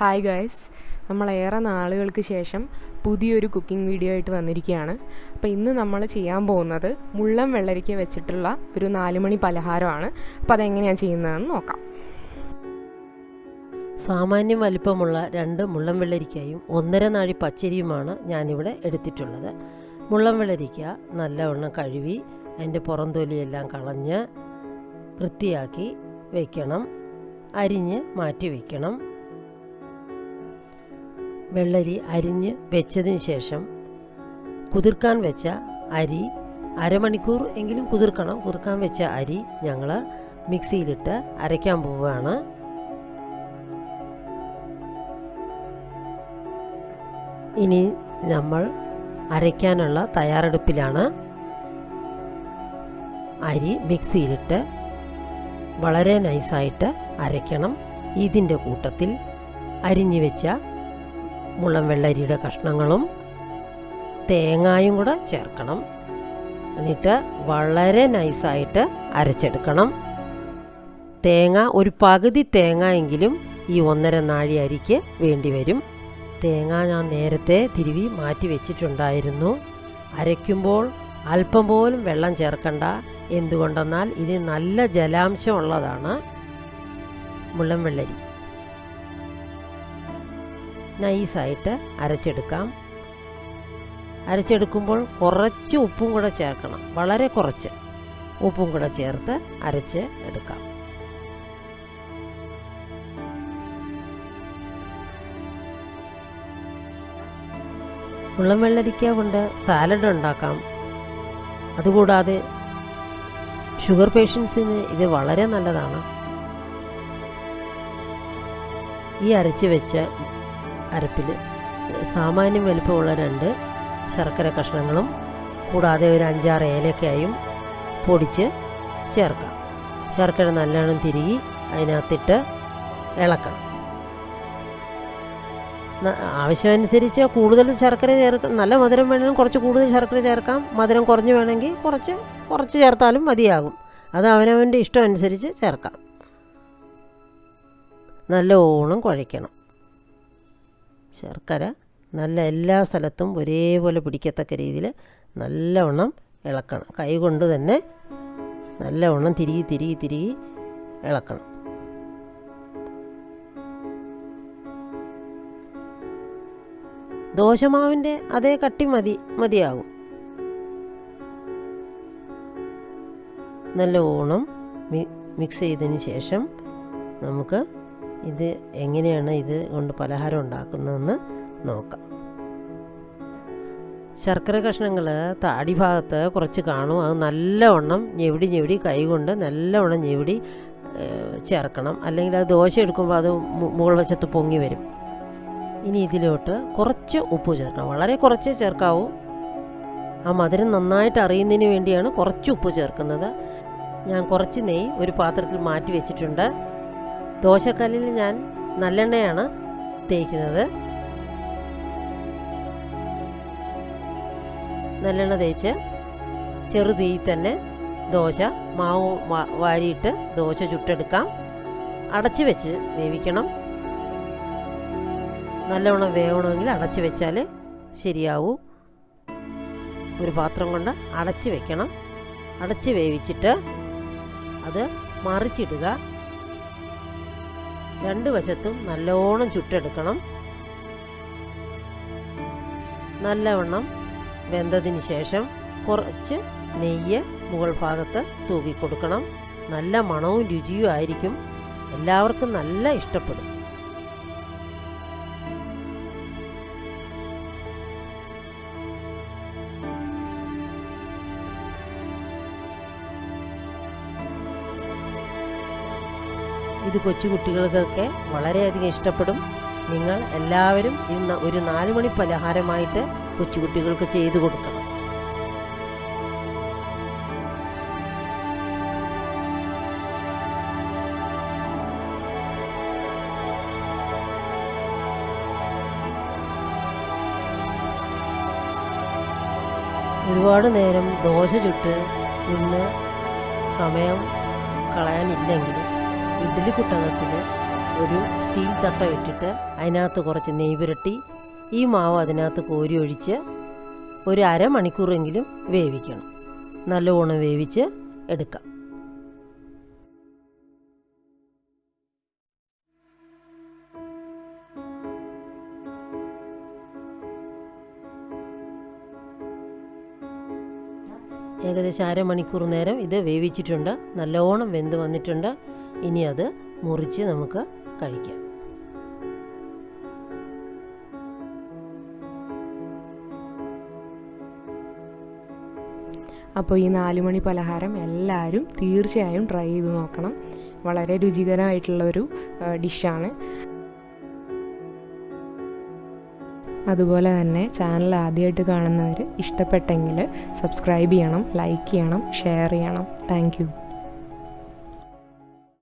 Hi guys നമ്മളേറെ നാളുകൾക്ക് ശേഷം പുതിയൊരു കുക്കിംഗ് വീഡിയോ ആയിട്ട് വന്നിരിക്കുകയാണ്. അപ്പോൾ ഇന്ന് നമ്മൾ ചെയ്യാൻ പോകുന്നത് മുള്ളൻ വെള്ളരിക്ക വെച്ചിട്ടുള്ള ഒരു നാലുമണി പലഹാരമാണ്. അപ്പോൾ അതെങ്ങനെയാണ് ചെയ്യുന്നതെന്ന് നോക്കാം. സാമാന്യം വലിപ്പമുള്ള രണ്ട് മുള്ളം വെള്ളരിക്കയും ഒന്നര നാഴി പച്ചരിയുമാണ് ഞാനിവിടെ എടുത്തിട്ടുള്ളത്. മുള്ളം വെള്ളരിക്ക നല്ലവണ്ണം കഴുകി അതിന്റെ പുറംതൊലിയെല്ലാം കളഞ്ഞ് വൃത്തിയാക്കി വയ്ക്കണം അരിഞ്ഞ് മാറ്റി വയ്ക്കണം വെള്ളരി അരിഞ്ഞ് വെച്ചതിന് ശേഷം കുതിർക്കാൻ വെച്ച അരി അരമണിക്കൂർ എങ്കിലും കുതിർക്കണം. കുതിർക്കാൻ വെച്ച അരി ഞങ്ങൾ മിക്സിയിലിട്ട് അരയ്ക്കാൻ പോവുകയാണ്. ഇനി നമ്മൾ അരയ്ക്കാനുള്ള തയ്യാറെടുപ്പിലാണ്. അരി മിക്സിയിലിട്ട് വളരെ നൈസായിട്ട് അരയ്ക്കണം. ഇതിന്റെ കൂട്ടത്തിൽ അരിഞ്ഞു വെച്ച മുളം വെള്ളരിയുടെ കഷ്ണങ്ങളും തേങ്ങായും കൂടെ ചേർക്കണം. എന്നിട്ട് വളരെ നൈസായിട്ട് അരച്ചെടുക്കണം. തേങ്ങ ഒരു പകുതി തേങ്ങ എങ്കിലും ഈ ഒന്നര നാഴി അരിക്ക് വേണ്ടി വരും. തേങ്ങ ഞാൻ നേരത്തെ തിരുവി മാറ്റി വെച്ചിട്ടുണ്ടായിരുന്നു. അരയ്ക്കുമ്പോൾ അല്പം പോലും വെള്ളം ചേർക്കണ്ട. എന്തുകൊണ്ടെന്നാൽ ഇത് നല്ല ജലാംശം ഉള്ളതാണ് വെള്ളരി. നൈസായിട്ട് അരച്ചെടുക്കാം. അരച്ചെടുക്കുമ്പോൾ കുറച്ച് ഉപ്പും കൂടെ ചേർക്കണം. വളരെ കുറച്ച് ഉപ്പും കൂടെ ചേർത്ത് അരച്ച് എടുക്കാം. ഉള്ളം വെള്ളരിക്ക കൊണ്ട് സാലഡ് ഉണ്ടാക്കാം. അതുകൂടാതെ ഷുഗർ പേഷ്യൻസിന് ഇത് വളരെ നല്ലതാണ്. ഈ അരച്ച് വെച്ച അരപ്പിൽ. സാമാന്യം വലുപ്പമുള്ള രണ്ട് ശർക്കര കഷ്ണങ്ങളും കൂടാതെ ഒരു അഞ്ചാറ് ഏലക്കായും പൊടിച്ച് ചേർക്കാം. ശർക്കര നല്ലോണം തിരുകി അതിനകത്തിട്ട് ഇളക്കണം. ആവശ്യമനുസരിച്ച് കൂടുതൽ ശർക്കര ചേർക്കാം നല്ല മധുരം വേണമെങ്കിൽ കുറച്ച് കൂടുതൽ ശർക്കര ചേർക്കാം. മധുരം കുറഞ്ഞ് വേണമെങ്കിൽ കുറച്ച് കുറച്ച് ചേർത്താലും മതിയാകും. അത് അവനവന്റെ ഇഷ്ടം അനുസരിച്ച് ചേർക്കാം. നല്ലോണം കുഴയ്ക്കണം. ശർക്കര നല്ല എല്ലാ സ്ഥലത്തും ഒരേപോലെ പിടിക്കത്തക്ക രീതിയിൽ നല്ലവണ്ണം ഇളക്കണം. കൈ കൊണ്ട് തന്നെ നല്ലവണ്ണം തിരികി തിരികി തിരികി ഇളക്കണം. ദോശമാവിന്റെ അതേ കട്ടി മതി മതിയാകും. നല്ല ഓണം മിക്സ് ചെയ്തതിന് ശേഷം നമുക്ക് ഇത് എങ്ങനെയാണ് ഇത് കൊണ്ട് പലഹാരം ഉണ്ടാക്കുന്നതെന്ന് നോക്കാം. ശർക്കര കഷ്ണങ്ങൾ താടി ഭാഗത്ത് കുറച്ച് കാണും. അത് നല്ലവണ്ണം ഞെവിടി ഞെവിടി കൈകൊണ്ട് നല്ലവണ്ണം ഞെവിടി ചേർക്കണം. അല്ലെങ്കിൽ അത് ദോശ എടുക്കുമ്പോൾ അത് മുകൾ വശത്ത് പൊങ്ങി വരും. ഇനി ഇതിലോട്ട് കുറച്ച് ഉപ്പ് ചേർക്കണം. വളരെ കുറച്ച് ചേർക്കാവൂ. ആ മധുരം നന്നായിട്ട് അറിയുന്നതിന് വേണ്ടിയാണ് കുറച്ച് ഉപ്പ് ചേർക്കുന്നത്. ഞാൻ കുറച്ച് നെയ് ഒരു പാത്രത്തിൽ മാറ്റി വെച്ചിട്ടുണ്ട്. ദോശക്കല്ലിൽ ഞാൻ നല്ലെണ്ണയാണ് തേക്കുന്നത്. നല്ലെണ്ണ തേച്ച് ചെറു തീ തന്നെ ദോശ മാവ് വാരിയിട്ട് ദോശ ചുട്ടെടുക്കാം. അടച്ചു വെച്ച് വേവിക്കണം. നല്ലവണ്ണം വേവണമെങ്കിൽ അടച്ച് വെച്ചാൽ ശരിയാവൂ. ഒരു പാത്രം കൊണ്ട് അടച്ച് വെക്കണം. അടച്ച് വേവിച്ചിട്ട് അത് മറിച്ചിടുക. രണ്ട് വശത്തും നല്ലോണം ചുട്ടെടുക്കണം. നല്ലവണ്ണം വെന്തതിന് ശേഷം കുറച്ച് നെയ്യ് മുകൾ ഭാഗത്ത് തൂക്കി കൊടുക്കണം നല്ല മണവും രുചിയും ആയിരിക്കും. എല്ലാവർക്കും നല്ല ഇഷ്ടപ്പെടും. ഇത് കൊച്ചുകുട്ടികൾക്കൊക്കെ വളരെയധികം ഇഷ്ടപ്പെടും. നിങ്ങൾ എല്ലാവരും ഇന്ന് ഒരു നാല് മണി പലഹാരമായിട്ട് കൊച്ചുകുട്ടികൾക്ക് ചെയ്തു കൊടുക്കണം. ഒരുപാട് നേരം ദോശ ചുട്ട് ഇന്ന് സമയം കളയാനില്ലെങ്കിൽ ഇഡ്ഡലി കുട്ടകത്തിൽ ഒരു സ്റ്റീൽ തട്ട ഇട്ടിട്ട് അതിനകത്ത് കുറച്ച് നെയ് പുരട്ടി ഈ മാവ് അതിനകത്ത് കോരി ഒഴിച്ച് ഒരു അരമണിക്കൂറെങ്കിലും വേവിക്കണം. നല്ലവണ്ണം വേവിച്ച് എടുക്കാം. ഏകദേശം അരമണിക്കൂർ നേരം ഇത് വേവിച്ചിട്ടുണ്ട്. നല്ലോണം വെന്ത് വന്നിട്ടുണ്ട്. ഇനി അത് മുറിച്ച് നമുക്ക് കഴിക്കാം. അപ്പോൾ ഈ നാലുമണി പലഹാരം എല്ലാവരും തീർച്ചയായും ട്രൈ ചെയ്ത് നോക്കണം. വളരെ രുചികരമായിട്ടുള്ളൊരു ഡിഷാണ്. അതുപോലെ തന്നെ ചാനൽ ആദ്യമായിട്ട് കാണുന്നവർ ഇഷ്ടപ്പെട്ടെങ്കിൽ സബ്സ്ക്രൈബ് ചെയ്യണം ലൈക്ക് ചെയ്യണം ഷെയർ ചെയ്യണം. താങ്ക്